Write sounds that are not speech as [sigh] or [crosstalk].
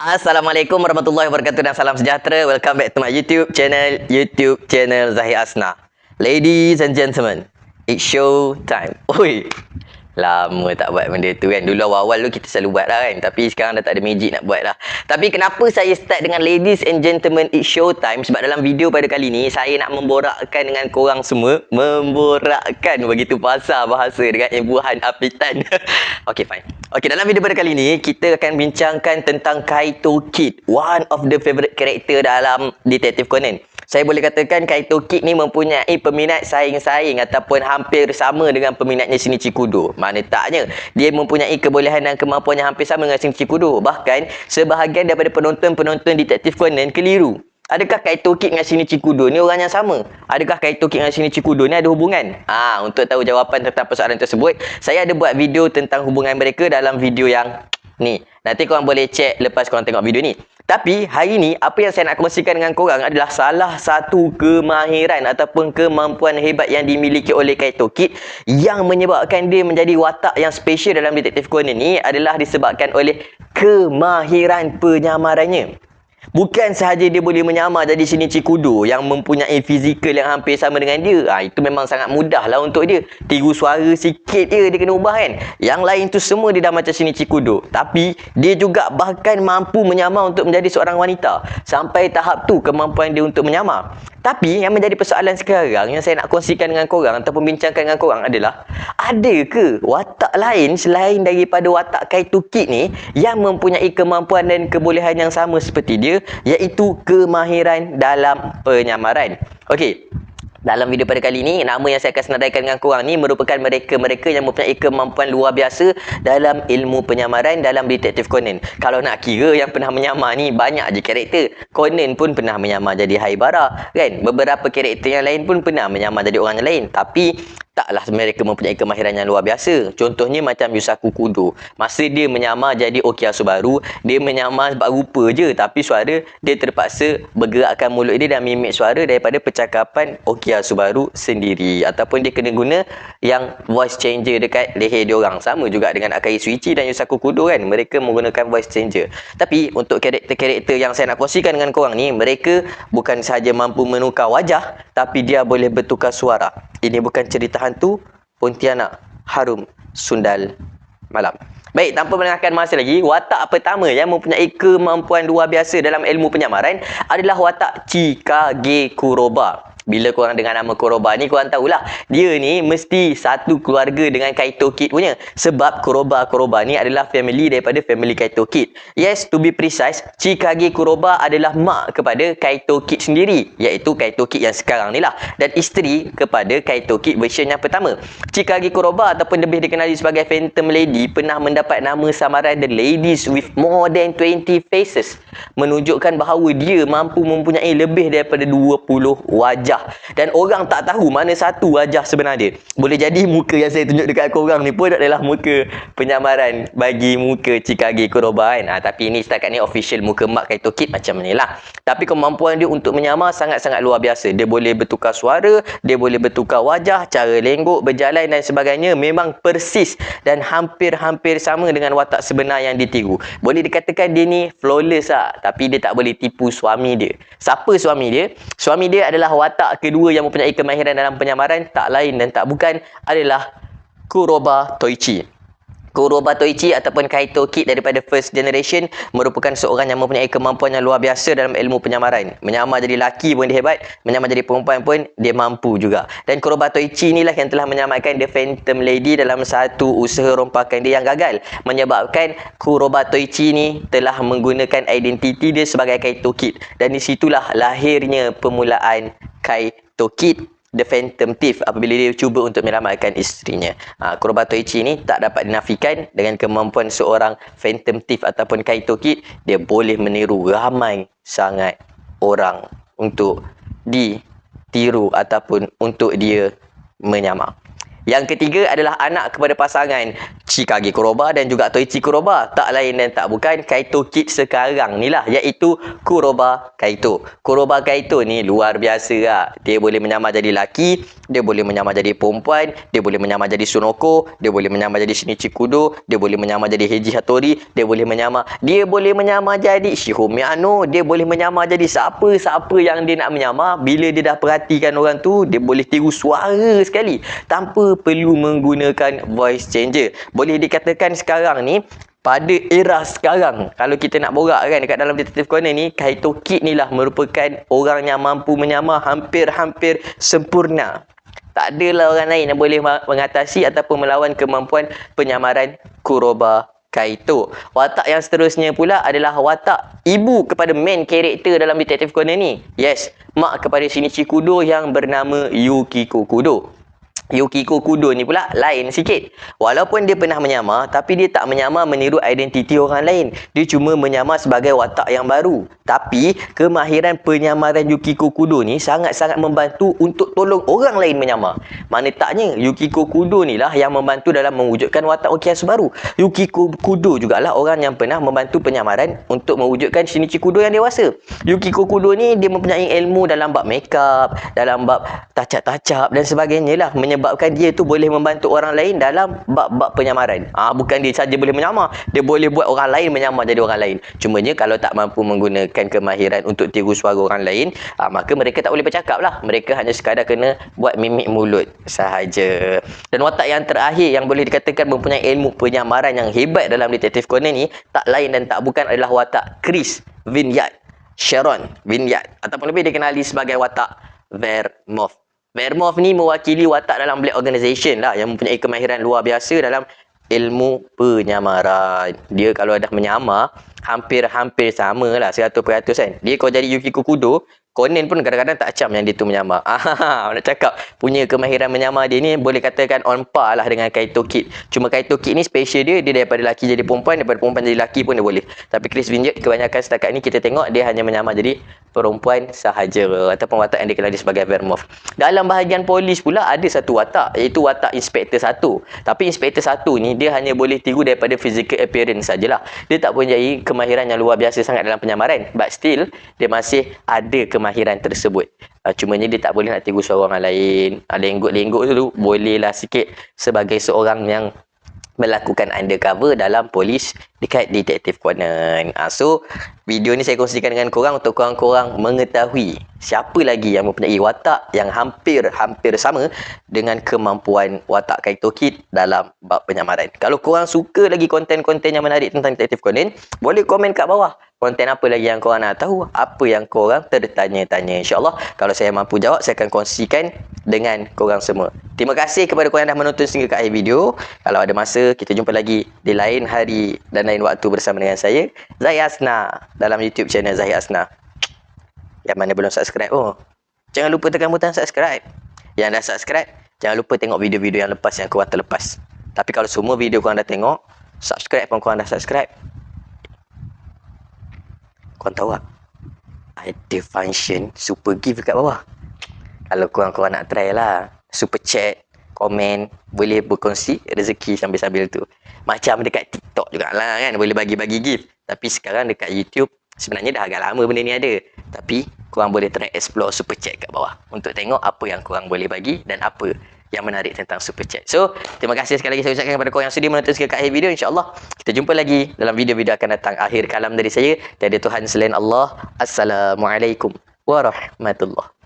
Assalamualaikum warahmatullahi wabarakatuh dan salam sejahtera. Welcome back to my YouTube channel, YouTube channel Zahir Asna. Ladies and gentlemen, it's show time. Oi. Lama tak buat benda tu kan. Dulu awal-awal tu kita selalu buat lah kan. Tapi sekarang dah tak ada magic nak buat lah. Tapi kenapa saya start dengan ladies and gentlemen it's show time? Sebab dalam video pada kali ni saya nak memborakkan dengan korang semua. Memborakkan begitu pasal bahasa dengan ibuhan apitan. [laughs] okay fine. Okay dalam video pada kali ni kita akan bincangkan tentang Kaito Kid. One of the favorite character dalam Detective Conan saya boleh katakan Kaito Kid ni mempunyai peminat saing-saing ataupun hampir sama dengan peminatnya Shinichi Kudo. Mana taknya, dia mempunyai kebolehan dan kemampuan yang hampir sama dengan Shinichi Kudo. Bahkan, sebahagian daripada penonton-penonton Detektif Conan keliru. Adakah Kaito Kid dengan Shinichi Kudo ni orang yang sama? Adakah Kaito Kid dengan Shinichi Kudo ni ada hubungan? Ah, untuk tahu jawapan tentang persoalan tersebut, saya ada buat video tentang hubungan mereka dalam video yang ni. Nanti korang boleh cek lepas korang tengok video ni. Tapi hari ni apa yang saya nak kongsikan dengan korang adalah salah satu kemahiran ataupun kemampuan hebat yang dimiliki oleh Kaito Kid yang menyebabkan dia menjadi watak yang special dalam Detektif Conan ni adalah disebabkan oleh kemahiran penyamarannya. Bukan sahaja dia boleh menyamar jadi Shinichi Kudo yang mempunyai fizikal yang hampir sama dengan dia. Ha, itu memang sangat mudah lah untuk dia. Tiru suara sikit je dia kena ubah kan. Yang lain tu semua dia dah macam Shinichi Kudo. Tapi dia juga bahkan mampu menyamar untuk menjadi seorang wanita. Sampai tahap tu kemampuan dia untuk menyamar. Tapi yang menjadi persoalan sekarang yang saya nak kongsikan dengan korang ataupun bincangkan dengan korang adalah ada ke watak lain selain daripada watak Kaito Kid ni yang mempunyai kemampuan dan kebolehan yang sama seperti dia iaitu kemahiran dalam penyamaran. Okey, dalam video pada kali ini, nama yang saya akan senaraikan dengan korang ni merupakan mereka-mereka yang mempunyai kemampuan luar biasa dalam ilmu penyamaran dalam Detektif Conan. Kalau nak kira yang pernah menyamar ni, banyak je karakter. Conan pun pernah menyamar jadi Haibara, kan? Beberapa karakter yang lain pun pernah menyamar jadi orang yang lain. Tapi, taklah mereka mempunyai kemahiran yang luar biasa. Contohnya macam Yusaku Kudo. Masa dia menyamar jadi Okia Subaru, dia menyamar sebab rupa je. Tapi suara, dia terpaksa bergerakkan mulut dia dan mimik suara daripada percakapan Okia Subaru sendiri. Ataupun dia kena guna yang voice changer dekat leher dia orang. Sama juga dengan Akai Suichi dan Yusaku Kudo kan. Mereka menggunakan voice changer. Tapi untuk karakter-karakter yang saya nak kongsikan dengan korang ni, mereka bukan sahaja mampu menukar wajah, tapi dia boleh bertukar suara. Ini bukan cerita hantu Pontianak Harum Sundal Malam. Baik, tanpa melengahkan masa lagi, watak pertama yang mempunyai kemampuan luar biasa dalam ilmu penyamaran adalah watak Chikage Kuroba. Bila korang dengar nama Kuroba ni, korang tahulah. Dia ni mesti satu keluarga dengan Kaito Kid punya. Sebab Kuroba-Kuroba ni adalah family daripada family Kaito Kid. Yes, to be precise, Chikage Kuroba adalah mak kepada Kaito Kid sendiri. Iaitu Kaito Kid yang sekarang ni lah. Dan isteri kepada Kaito Kid version yang pertama. Chikage Kuroba ataupun lebih dikenali sebagai Phantom Lady pernah mendapat nama samaran The Ladies with More Than 20 Faces. Menunjukkan bahawa dia mampu mempunyai lebih daripada 20 wajah wajah dan orang tak tahu mana satu wajah sebenar dia. Boleh jadi muka yang saya tunjuk dekat korang ni pun adalah muka penyamaran bagi muka Chikage Kuroba kan. Ha, tapi ini setakat ni official muka Mak Kaito Kid macam ni lah. Tapi kemampuan dia untuk menyamar sangat-sangat luar biasa. Dia boleh bertukar suara, dia boleh bertukar wajah, cara lenggok, berjalan dan sebagainya memang persis dan hampir-hampir sama dengan watak sebenar yang ditiru. Boleh dikatakan dia ni flawless lah. Tapi dia tak boleh tipu suami dia. Siapa suami dia? Suami dia adalah watak kedua yang mempunyai kemahiran dalam penyamaran tak lain dan tak bukan adalah Kuroba Toichi. Kuroba Toichi ataupun Kaito Kid daripada first generation merupakan seorang yang mempunyai kemampuan yang luar biasa dalam ilmu penyamaran. Menyamar jadi laki pun dia hebat, menyamar jadi perempuan pun dia mampu juga. Dan Kuroba Toichi inilah yang telah menyamarkan The Phantom Lady dalam satu usaha rompakan dia yang gagal. Menyebabkan Kuroba Toichi ni telah menggunakan identiti dia sebagai Kaito Kid. Dan di situlah lahirnya permulaan Kaito Kid The Phantom Thief apabila dia cuba untuk menyelamatkan isterinya. Ha, Kurobato Ichi ni tak dapat dinafikan dengan kemampuan seorang Phantom Thief ataupun Kaito Kid, dia boleh meniru ramai sangat orang untuk ditiru ataupun untuk dia menyamar. Yang ketiga adalah anak kepada pasangan Chikage Kuroba dan juga Toichi Kuroba. Tak lain dan tak bukan Kaito Kid sekarang ni lah. Iaitu Kuroba Kaito. Kuroba Kaito ni luar biasa lah. Dia boleh menyamar jadi laki. Dia boleh menyamar jadi perempuan. Dia boleh menyamar jadi Sunoko. Dia boleh menyamar jadi Shinichi Kudo. Dia boleh menyamar jadi Heiji Hattori. Dia boleh menyamar. Dia boleh menyamar jadi Shihomi Ano. Dia boleh menyamar jadi siapa-siapa yang dia nak menyamar. Bila dia dah perhatikan orang tu, dia boleh tiru suara sekali. Tanpa perlu menggunakan voice changer. Boleh dikatakan sekarang ni pada era sekarang kalau kita nak borak kan dekat dalam detective corner ni Kaito Kid ni lah merupakan orang yang mampu menyamar hampir-hampir sempurna tak adalah orang lain yang boleh mengatasi ataupun melawan kemampuan penyamaran Kuroba Kaito. Watak yang seterusnya pula adalah watak ibu kepada main karakter dalam Detective Conan ni. Yes, mak kepada Shinichi Kudo yang bernama Yukiko Kudo. Yukiko Kudo ni pula lain sikit. Walaupun dia pernah menyamar, tapi dia tak menyamar meniru identiti orang lain. Dia cuma menyamar sebagai watak yang baru. Tapi, kemahiran penyamaran Yukiko Kudo ni sangat-sangat membantu untuk tolong orang lain menyamar. Mana taknya, Yukiko Kudo ni lah yang membantu dalam mewujudkan watak Okiasu baru. Yukiko Kudo jugalah orang yang pernah membantu penyamaran untuk mewujudkan Shinichi Kudo yang dewasa. Yukiko Kudo ni, dia mempunyai ilmu dalam bab makeup, dalam bab tacap-tacap dan sebagainya lah menyebabkan dia tu boleh membantu orang lain dalam bab-bab penyamaran. Ah ha, bukan dia saja boleh menyamar, dia boleh buat orang lain menyamar jadi orang lain. Cumanya kalau tak mampu menggunakan kemahiran untuk tiru suara orang lain, ha, maka mereka tak boleh bercakap lah. Mereka hanya sekadar kena buat mimik mulut sahaja. Dan watak yang terakhir yang boleh dikatakan mempunyai ilmu penyamaran yang hebat dalam Detective Conan ni, tak lain dan tak bukan adalah watak Chris Vinyard. Sharon Vinyard ataupun lebih dikenali sebagai watak Vermouth. Vermouth ni mewakili watak dalam Black Organization lah yang mempunyai kemahiran luar biasa dalam ilmu penyamaran. Dia kalau dah menyamar, hampir-hampir sama lah 100% kan. Dia kalau jadi Yukiko Kudo, Conan pun kadang-kadang tak acam yang dia tu menyamar. [laughs] Ah, nak cakap punya kemahiran menyamar dia ni boleh katakan on par lah dengan Kaito Kid. Cuma Kaito Kid ni special dia, dia daripada lelaki jadi perempuan, daripada perempuan jadi lelaki pun dia boleh. Tapi Chris Vineyard kebanyakan setakat ni kita tengok dia hanya menyamar jadi perempuan sahaja ataupun watak yang dikenali sebagai Vermouth. Dalam bahagian polis pula ada satu watak iaitu watak Inspektor satu. Tapi Inspektor satu ni dia hanya boleh tiru daripada physical appearance sajalah. Dia tak punya kemahiran yang luar biasa sangat dalam penyamaran. But still dia masih ada ke kemahiran tersebut. Uh, cumanya dia tak boleh nak tiru suara orang lain. Uh, lengguk-lengguk tu bolehlah sikit sebagai seorang yang melakukan undercover dalam polis dekat Detective Conan. Uh, so, video ni saya kongsikan dengan korang untuk korang-korang mengetahui siapa lagi yang mempunyai watak yang hampir-hampir sama dengan kemampuan watak Kaito Kid dalam bab penyamaran. Kalau korang suka lagi konten-konten yang menarik tentang Detective Conan, boleh komen kat bawah konten apa lagi yang korang nak tahu, apa yang korang tertanya-tanya. InsyaAllah, kalau saya mampu jawab, saya akan kongsikan dengan korang semua. Terima kasih kepada korang yang dah menonton sehingga ke akhir video. Kalau ada masa, kita jumpa lagi di lain hari dan lain waktu bersama dengan saya, Zahir Asna, dalam YouTube channel Zahir Asna. Yang mana belum subscribe, oh, jangan lupa tekan butang subscribe. Yang dah subscribe, jangan lupa tengok video-video yang lepas yang korang terlepas. Tapi kalau semua video korang dah tengok, subscribe pun korang dah subscribe, Korang tahu tak? Ada function super gift dekat bawah. Kalau korang-korang nak try lah. Super chat, komen, boleh berkongsi rezeki sambil-sambil tu. Macam dekat TikTok juga lah kan. Boleh bagi-bagi gift. Tapi sekarang dekat YouTube, sebenarnya dah agak lama benda ni ada. Tapi korang boleh try explore super chat kat bawah. Untuk tengok apa yang korang boleh bagi dan apa yang menarik tentang super chat. So, terima kasih sekali lagi saya ucapkan kepada korang yang sudi menonton sekali akhir video. InsyaAllah, kita jumpa lagi dalam video-video akan datang. Akhir kalam dari saya. Tiada Tuhan selain Allah. Assalamualaikum warahmatullahi